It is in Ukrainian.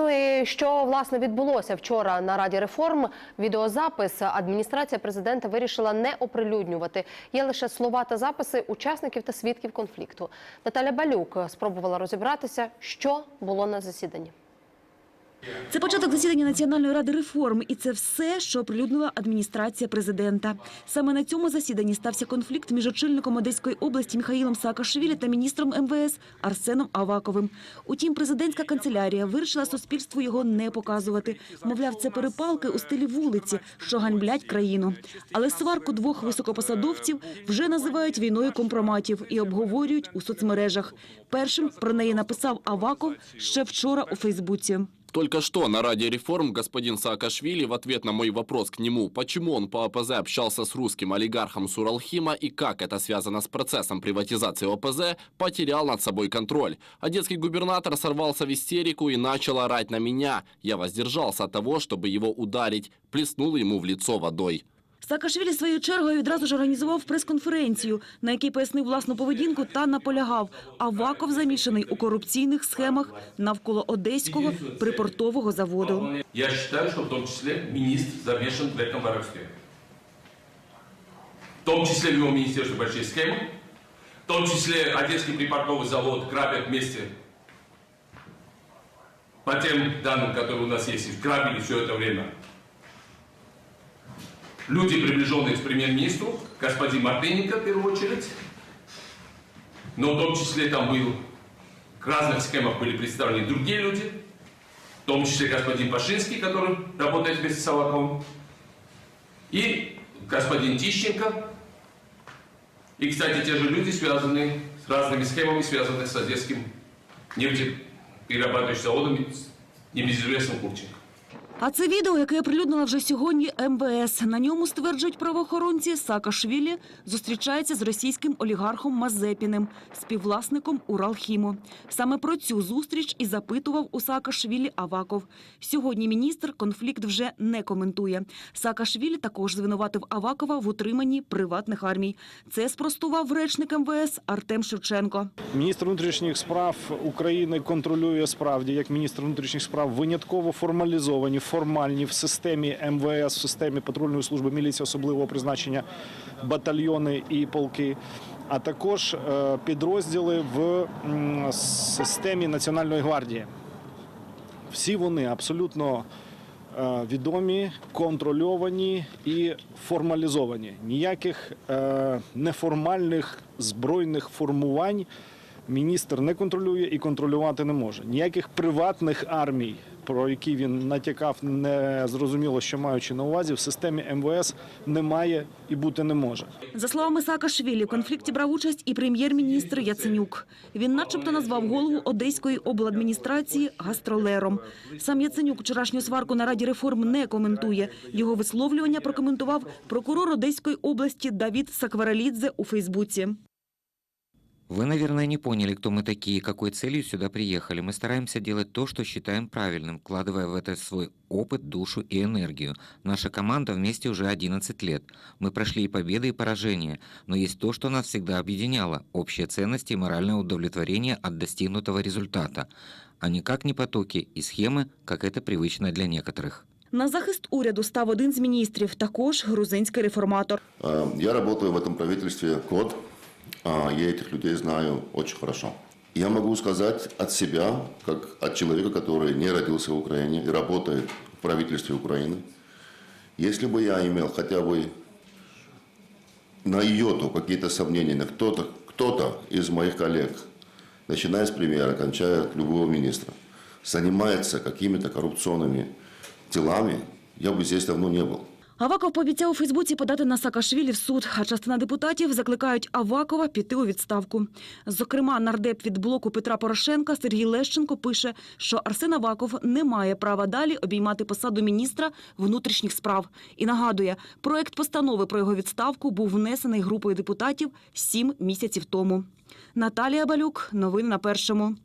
Ну і що власне відбулося вчора на Раді реформ? Відеозапис адміністрація президента вирішила не оприлюднювати. Є лише слова та записи учасників та свідків конфлікту. Наталя Балюк спробувала розібратися, що було на засіданні. Це початок засідання Національної ради реформ, і це все, що оприлюднила адміністрація президента. Саме на цьому засіданні стався конфлікт між очільником Одеської області Михаїлом Саакашвілі та міністром МВС Арсеном Аваковим. Утім, президентська канцелярія вирішила суспільству його не показувати. Мовляв, це перепалки у стилі вулиці, що ганьблять країну. Але сварку двох високопосадовців вже називають війною компроматів і обговорюють у соцмережах. Першим про неї написав Аваков ще вчора у Фейсбуці. Только что на Раде реформ господин Саакашвили в ответ на мой вопрос к нему, почему он по ОПЗ общался с русским олигархом Суралхима и как это связано с процессом приватизации ОПЗ, потерял над собой контроль. Одесский губернатор сорвался в истерику и начал орать на меня. Я воздержался от того, чтобы его ударить, плеснул ему в лицо водой. Саакашвілі своєю чергою відразу ж організував прес-конференцію, на якій пояснив власну поведінку та наполягав. Аваков замішаний у корупційних схемах навколо одеського припортового заводу. Я считаю, что в том числе министр замешан в этом воровстве. В том числе в его министерстве большие схемы, в том числе Одесский припортовый завод грабят вместе по тем данным, которые у нас есть, грабили все это время. Люди, приближенные к премьер-министру, господин Мартыненко в первую очередь, но в том числе там был, к разных схемах были представлены другие люди, в том числе господин Пашинский, который работает вместе с Аваковым, и господин Тищенко, и, кстати, те же люди, связанные с разными схемами, связанные с одесским нефтеперерабатывающим заводом, небезызвестным Курченко. А це відео, яке оприлюднила вже сьогодні МВС. На ньому стверджують правоохоронці, Саакашвілі зустрічається з російським олігархом Мазепіним, співвласником Уралхіму. Саме про цю зустріч і запитував у Саакашвілі Аваков. Сьогодні міністр конфлікт вже не коментує. Саакашвілі також звинуватив Авакова в утриманні приватних армій. Це спростував речник МВС Артем Шевченко. Міністр внутрішніх справ України контролює справді як міністр внутрішніх справ винятково формалізовані, формальні в системі МВС, в системі патрульної служби міліції особливого призначення батальйони і полки. А також е, підрозділи в системі Національної гвардії. Всі вони абсолютно е, відомі, контрольовані і формалізовані. Ніяких е, неформальних збройних формувань міністр не контролює і контролювати не може. Ніяких приватних армій, про які він натякав, не зрозуміло, що маючи на увазі, в системі МВС немає і бути не може. За словами Саакашвілі, в конфлікті брав участь і прем'єр-міністр Яценюк. Він начебто назвав голову Одеської обладміністрації гастролером. Сам Яценюк вчорашню сварку на Раді реформ не коментує. Його висловлювання прокоментував прокурор Одеської області Давід Сакваралідзе у Фейсбуці. Вы, наверное, не поняли, кто мы такие и какой целью сюда приехали. Мы стараемся делать то, что считаем правильным, вкладывая в это свой опыт, душу и энергию. Наша команда вместе уже 11 лет. Мы прошли и победы, и поражения. Но есть то, что нас всегда объединяло – общие ценности и моральное удовлетворение от достигнутого результата, а никак не потоки и схемы, как это привычно для некоторых. На захист уряду став один з міністрів, також грузинський реформатор. Э, Я работаю в этом правительстве год. А, Я этих людей знаю очень хорошо. Я могу сказать от себя, как от человека, который не родился в Украине и работает в правительстве Украины, если бы я имел хотя бы на йоту какие-то сомнения, на кто-то кто из моих коллег, начиная с премьера, кончая любого министра, занимается какими-то коррупционными делами, я бы здесь давно не был. Аваков пообіцяв у Фейсбуці подати на Саакашвілі в суд, а частина депутатів закликають Авакова піти у відставку. Зокрема, нардеп від блоку Петра Порошенка Сергій Лещенко пише, що Арсен Аваков не має права далі обіймати посаду міністра внутрішніх справ. І нагадує, проект постанови про його відставку був внесений групою депутатів сім місяців тому. Наталія Балюк, новини на першому.